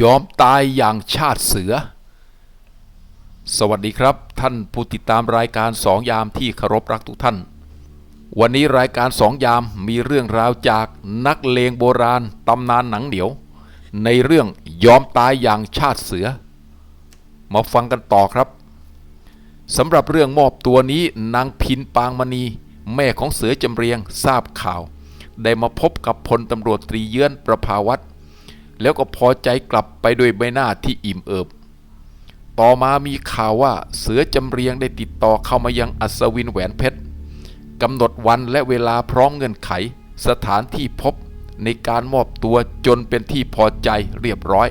ยอมตายอย่างชาติเสือ สวัสดีครับ ท่านผู้ติดตามรายการสองยามที่เคารพรักทุกท่าน วันนี้รายการสองยามมีเรื่องราวจากนักเลงโบราณตำนานหนังเหนียว ในเรื่องยอมตายอย่างชาติเสือ มาฟังกันต่อครับสำหรับเรื่องมอบตัวนี้นางพินปางมณี แม่ของเสือจำเรียงทราบข่าว ได้มาพบกับพลตำรวจตรีเยื้อนประภาวัตร แล้วก็พอใจกลับไปด้วยใบหน้าที่อิ่มเอิบ ต่อมามีข่าวว่าเสือจำเรียงได้ติดต่อเข้ามายังอัศวินแหวนเพชรกำหนดวันและเวลาพร้อมเงื่อนไข สถานที่พบในการมอบตัวจนเป็นที่พอใจเรียบร้อย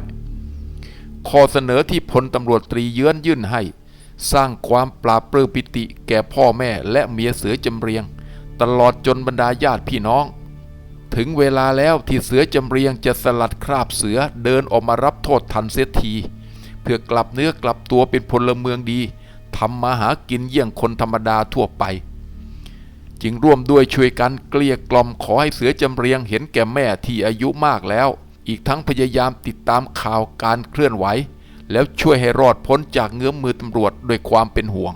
ข้อเสนอที่พลตำรวจตรีเยื้อนยื่นให้ สร้างความปราบปลื้มปิติแก่พ่อแม่และเมียเสือจำเรียง ตลอดจนบรรดาญาติพี่น้อง ถึงเวลาแล้วที่เสือจำเรียงจะสลัดคราบเสือเดินออกมารับโทษทันเสียที เพื่อกลับเนื้อกลับตัวเป็นพลเมืองดีทำมาหากินเยี่ยงคนธรรมดาทั่วไป จึงร่วมด้วยช่วยกันเกลี้ยกล่อมขอให้เสือจำเรียงเห็นแก่แม่ที่อายุมากแล้ว อีกทั้งพยายามติดตามข่าวการเคลื่อนไหว แล้วช่วยให้รอดพ้นจากเงื้อมมือตำรวจด้วยความเป็นห่วง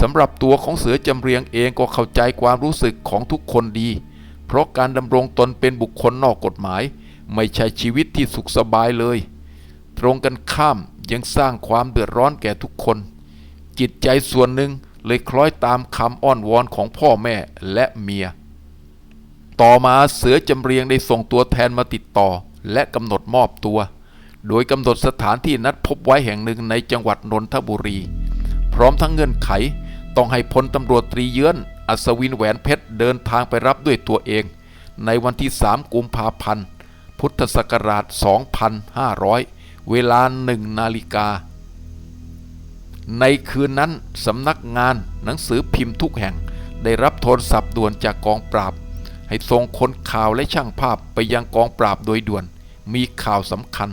สำหรับตัวของเสือจำเรียงเองก็เข้าใจความรู้สึกของทุกคนดี เพราะการดำรงตนเป็นบุคคลนอกกฎหมาย ไม่ใช่ชีวิตที่สุขสบายเลย ตรงกันข้ามยังสร้างความเดือดร้อนแก่ทุกคน จิตใจส่วนหนึ่งเลยคล้อยตามคำอ้อนวอนของพ่อแม่และเมีย ต่อมาเสือจำเรียงได้ส่งตัวแทนมาติดต่อ และกำหนดมอบตัว โดยกำหนดสถานที่นัดพบไว้แห่งหนึ่งในจังหวัดนนทบุรี พร้อมทั้งเงื่อนไขต้องให้พลตำรวจตรีเยื้อน อัศวินแหวนเพชรเดินทางไปรับด้วยตัวเอง ในวันที่ 3 กุมภาพันธ์ พุทธศักราช 2500 เวลาหนึ่งนาฬิกา ในคืนนั้นสำนักงานหนังสือพิมพ์ทุกแห่งได้รับโทรศัพท์ด่วนจากกองปราบ ให้ส่งคนข่าวและช่างภาพไปยังกองปราบโดยด่วน มีข่าวสำคัญ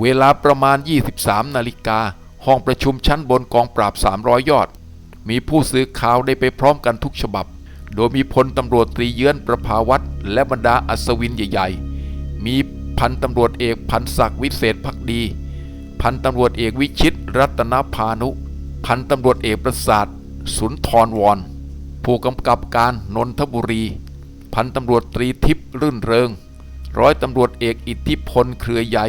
เวลาประมาณ 23 นาฬิกาห้องประชุมชั้นบนกองปราบ 300 ยอด มีผู้สื่อข่าวได้ไปพร้อมกันทุกฉบับ โดยมีพลตำรวจตรีเยื้อนประภาวัตรและบรรดาอัศวินใหญ่ ๆ มีพันตำรวจเอกพันศักดิ์วิเศษพักดี พันตำรวจเอกวิชิตรัตนพานุ พันตำรวจเอกประสาทสุนทรวรผู้กำกับการนนทบุรี พันตำรวจตรีทิพย์รื่นเริง ร้อยตำรวจเอกอิทธิพลเครือใหญ่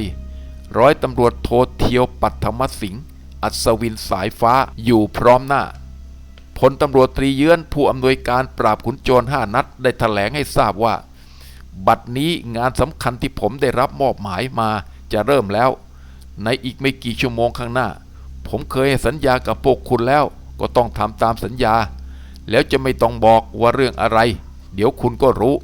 ร้อยตำรวจโทเทียวปัทมสิงห์อัศวินสายฟ้าอยู่พร้อมหน้า พลตำรวจตรีเยื้อนผู้อำนวยการปราบขุนโจรห้านัดได้ถแถลงให้ทราบว่า บัดนี้งานสำคัญที่ผมได้รับมอบหมายมาจะเริ่มแล้ว ในอีกไม่กี่ชั่วโมงข้างหน้า ผมเคยสัญญากับพวกคุณแล้วก็ต้องทำตามสัญญา แล้วจะไม่ต้องบอกว่าเรื่องอะไร เดี๋ยวคุณก็รู้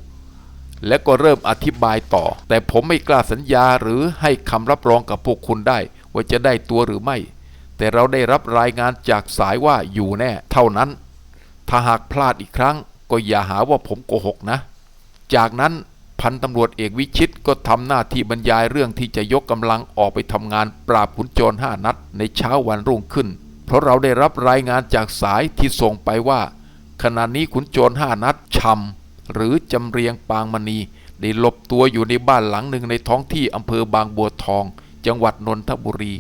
และก็เริ่มอธิบายต่อ แต่ผมไม่กล้าสัญญาหรือให้คำรับรองกับพวกคุณได้ ว่าจะได้ตัวหรือไม่ แต่เราได้รับรายงานจากสายว่าอยู่แน่ เท่านั้น ถ้าหากพลาดอีกครั้ง ก็อย่าหาว่าผมโกหกนะ จากนั้นพันตำรวจเอกวิชิตก็ทำหน้าที่บรรยายเรื่องที่จะยกกำลังออกไปทำงานปราบขุนโจรห้านัดในเช้าวันรุ่งขึ้น เพราะเราได้รับรายงานจากสายที่ส่งไปว่า ขณะนี้ขุนโจรห้านัดชำหรือจำเรียงปางมณีได้หลบตัวอยู่ในบ้านหลังหนึ่งในท้องที่อำเภอบางบัวทอง จังหวัดนนทบุรี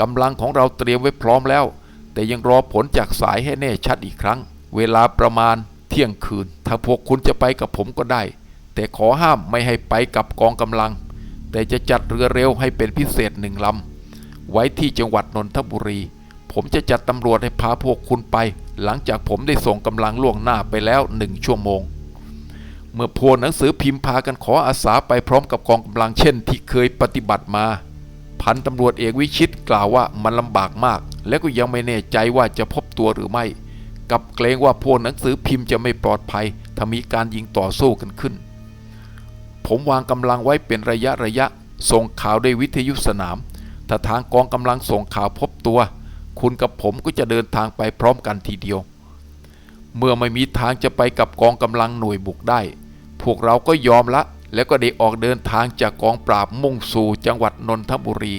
กำลังของเราเตรียมไว้พร้อมแล้ว แต่ยังรอผลจากสายให้แน่ชัดอีกครั้ง เวลาประมาณเที่ยงคืน ถ้าพวกคุณจะไปกับผมก็ได้ แต่ขอห้ามไม่ให้ไปกับกองกำลัง แต่จะจัดเรือเร็วให้เป็นพิเศษหนึ่งลำไว้ที่จังหวัดนนทบุรี ผมจะจัดตำรวจให้พาพวกคุณไป หลังจากผมได้ส่งกำลังล่วงหน้าไปแล้วหนึ่งชั่วโมงเมื่อพวหนังสือพิมพ์พากันขออาสาไปพร้อมกับกองกำลังเช่นที่เคยปฏิบัติมา พันตำรวจเอกวิชิตกล่าวว่ามันลำบากมาก และก็ยังไม่แน่ใจว่าจะพบตัวหรือไม่ กับเกรงว่าพวกหนังสือพิมพ์จะไม่ปลอดภัยถ้ามีการยิงต่อสู้กันขึ้น ผมวางกำลังไว้เป็นระยะระยะ ส่งข่าวด้วยวิทยุสนาม ถ้าทางกองกำลังส่งข่าวพบตัว คุณกับผมก็จะเดินทางไปพร้อมกันทีเดียว เมื่อไม่มีทางจะไปกับกองกำลังหน่วยบุกได้ พวกเราก็ยอมละ แล้วก็ได้ออกเดินทางจากกองปราบมุ่งสู่จังหวัดนนทบุรี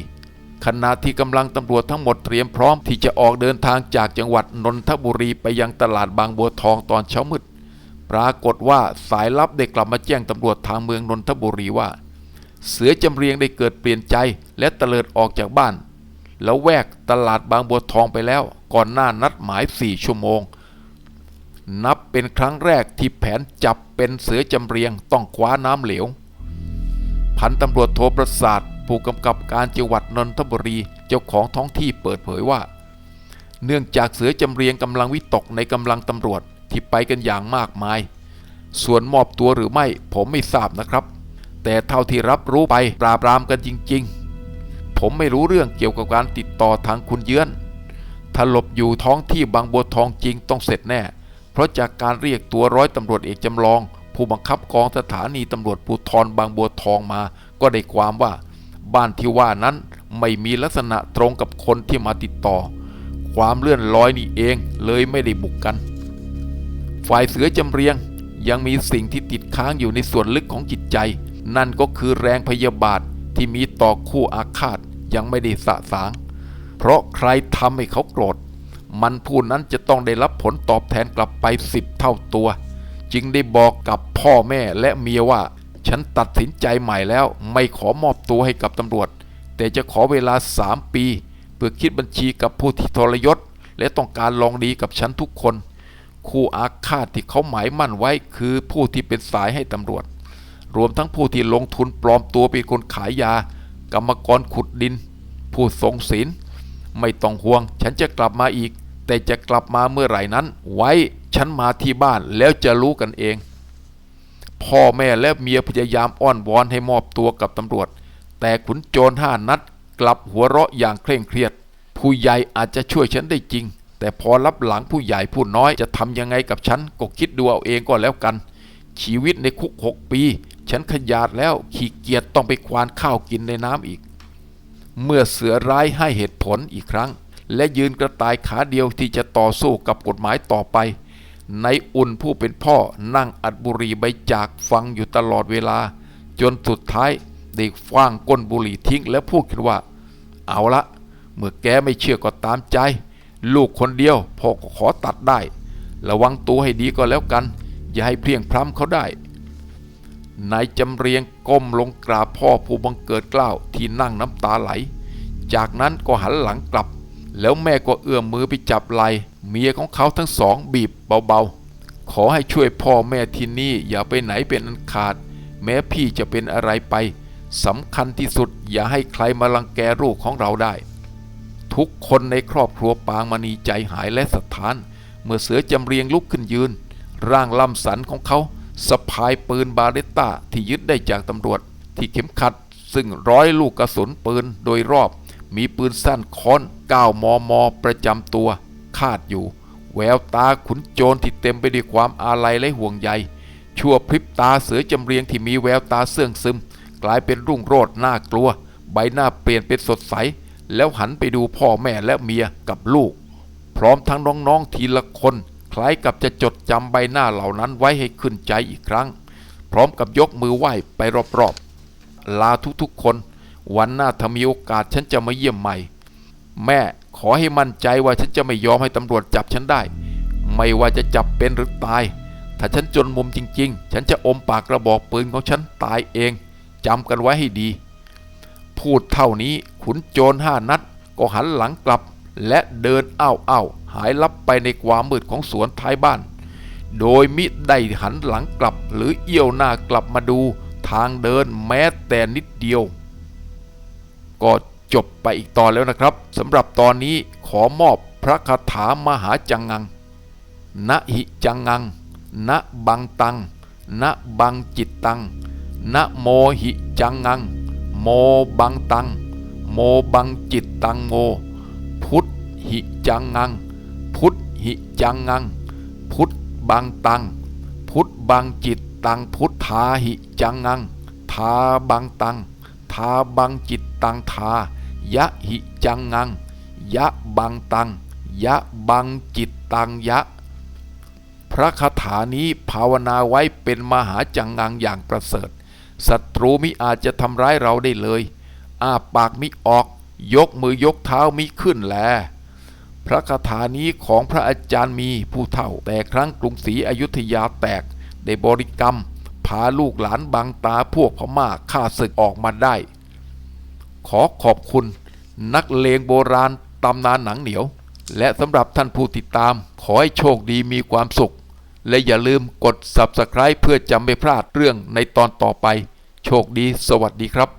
ขณะที่กำลังตำรวจทั้งหมดเตรียมพร้อมที่จะออกเดินทางจากจังหวัดนนทบุรีไปยังตลาดบางบัวทองตอนเช้ามืด ปรากฏว่าสายลับได้กลับมาแจ้งตำรวจทางเมืองนนทบุรีว่า เสือจำเรียงได้เกิดเปลี่ยนใจและเตลิดออกจากบ้าน แล้วแวกตลาดบางบัวทองไปแล้ว ก่อนหน้านัดหมายสี่ชั่วโมง นับเป็นครั้งแรกที่แผนจับเป็นเสือจำเรียงต้องคว้าน้ำเหลว พันตำรวจโทประสาทผู้กำกับการจังหวัดนนทบุรีเจ้าของท้องที่เปิดเผยว่า เนื่องจากเสือจำเรียงกำลังวิตกในกำลังตำรวจที่ไปกันอย่างมากมาย ส่วนมอบตัวหรือไม่ผมไม่ทราบนะครับ แต่เท่าที่รับรู้ไปปราบปรามกันจริง ๆ ผมไม่รู้เรื่องเกี่ยวกับการติดต่อทางคุณเยือนถ้าหลบอยู่ท้องที่บางบัวทองจริงต้องเสร็จแน่ เพราะจากการเรียกตัวร้อยตำรวจเอกจำลอง ผู้บังคับกองสถานีตำรวจภูธรบางบัวทองมา ก็ได้ความว่า บ้านที่ว่านั้นไม่มีลักษณะตรงกับคนที่มาติดต่อ ความเลื่อนลอยนี่เองเลยไม่ได้บุกกัน ฝ่ายเสือจำเรียงยังมีสิ่งที่ติดค้างอยู่ในส่วนลึกของจิตใจ นั่นก็คือแรงพยาบาทที่มีต่อคู่อาฆาตยังไม่ได้สะสาง เพราะใครทำให้เขาโกรธ มันผู้นั้นจะต้องได้รับผลตอบแทนกลับไปสิบเท่าตัว จึงได้บอกกับพ่อแม่และเมียว่า ฉันตัดสินใจใหม่แล้วไม่ขอมอบตัวให้กับตำรวจ แต่จะขอเวลาสามปี เพื่อคิดบัญชีกับผู้ที่ทรยศ และต้องการลองดีกับฉันทุกคน คู่อาฆาตที่เขาหมายมั่นไว้คือผู้ที่เป็นสายให้ตำรวจ รวมทั้งผู้ที่ลงทุนปลอมตัวเป็นคนขายยา กรรมกรขุดดิน ผู้ทรงศีล ไม่ต้องห่วง ฉันจะกลับมาอีก แต่จะกลับมาเมื่อไหร่นั้น ไว้ฉันมาที่บ้านแล้วจะรู้กันเอง พ่อแม่และเมียพยายามอ้อนวอนให้มอบตัวกับตำรวจ แต่ขุนโจรห้านัดกลับหัวเราะอย่างเคร่งเครียด ผู้ใหญ่อาจจะช่วยฉันได้จริง แต่พอรับหลังผู้ใหญ่ผู้น้อยจะทำยังไงกับฉันก็คิดดูเอาเองก็แล้วกัน ชีวิตในคุกหกปี ฉันขยาดแล้วขี้เกียจต้องไปควานข้าวกินในน้ำอีก เมื่อเสือร้ายให้เหตุผลอีกครั้ง และยืนกระต่ายขาเดียวที่จะต่อสู้กับกฎหมายต่อไป ในอุ่นผู้เป็นพ่อนั่งอัดบุหรี่ใบจากฟังอยู่ตลอดเวลา จนสุดท้ายได้ฟ้างก้นบุหรี่ทิ้งและพูดขึ้นว่า เอาละ เมื่อแกไม่เชื่อก็ตามใจ ลูกคนเดียวพ่อก็ขอตัดได้ ระวังตัวให้ดีก็แล้วกัน อย่าให้เพียงพล้ำเขาได้ นายจำเรียงก้มลงกราบพ่อผู้บังเกิดเกล้าที่นั่งน้ำตาไหล จากนั้นก็หันหลังกลับ แล้วแม่ก็เอื้อมมือไปจับไหลเมียของเขาทั้งสองบีบเบาๆ ขอให้ช่วยพ่อแม่ที่นี่อย่าไปไหนเป็นอันขาด แม้พี่จะเป็นอะไรไปสำคัญที่สุดอย่าให้ใครมาลังแกลูกของเราได้ ทุกคนในครอบครัวปางมณีใจหายและสถาน เมื่อเสือจำเรียงลุกขึ้นยืน ร่างลำสันของเขา สะพายปืนบาเรตต้าที่ยึดได้จากตำรวจ ที่เข็มขัด ซึ่งร้อยลูกกระสุนปืนโดยรอบ มีปืนสั้นค้อน9มม ประจำตัว คาดอยู่ แววตาขุนโจรที่เต็มไปด้วยความอาลัยและห่วงใย ชั่วพริบตาเสือจำเรียงที่มีแววตาเสื่องซึม กลายเป็นรุ่งโรจน์น่ากลัว ใบหน้าเปลี่ยนเป็นสดใส แล้วหันไปดูพ่อแม่และเมียกับลูก พร้อมทั้งน้องๆทีละคน คล้ายกับจะจดจำใบหน้าเหล่านั้นไว้ให้ขึ้นใจอีกครั้ง พร้อมกับยกมือไหว้ไปรอบๆ ลาทุกๆคน วันหน้าถ้ามีโอกาสฉันจะมาเยี่ยมใหม่ แม่ขอให้มั่นใจว่าฉันจะไม่ยอมให้ตำรวจจับฉันได้ ไม่ว่าจะจับเป็นหรือตาย ถ้าฉันจนมุมจริง ๆ ฉันจะอมปากกระบอกปืนของฉันตายเองจำกันไว้ให้ดี พูดเท่านี้ขุนโจรห้านัดก็หันหลังกลับและเดินอ้าวอ้าว หายลับไปในความมืดของสวนท้ายบ้าน โดยมิได้หันหลังกลับหรือเอี้ยวหน้ากลับมาดูทางเดินแม้แต่นิดเดียว ก็จบไปอีกตอนแล้วนะครับสำหรับตอนนี้ขอมอบพระคาถามหาจังงัง นะหิจังงัง นะบังตัง นะบังจิตตัง นะโมหิจังงัง โมบังตัง โมบังจิตตังโม พุทธหิจังงังพุทธ หิจังงัง พุทธบังตัง พุทธบังจิตตังพุทธาหิจังงัง ทาบังตัง ทาบังจิตตังทายะหิจังงัง ยะบังตัง ยะบังจิตตังยะ พระคาถานี้ภาวนาไว้เป็นมหาจังงังอย่างประเสริฐศัตรูมิอาจจะทำร้ายเราได้เลย อ้าปากมิออก ยกมือยกเท้ามิขึ้นแล พระคาถานี้ของพระอาจารย์มีผู้เฒ่า แต่ครั้งกรุงศรีอยุธยาแตกได้บริกรรม พาลูกหลานบางตาพวกพม่าฆ่าศึกออกมาได้ ขอขอบคุณ นักเลงโบราณตำนานหนังเหนียว และสำหรับท่านผู้ติดตาม ขอให้โชคดีมีความสุข และอย่าลืมกด Subscribe เพื่อจะไม่พลาดเรื่องในตอนต่อไป โชคดี สวัสดีครับ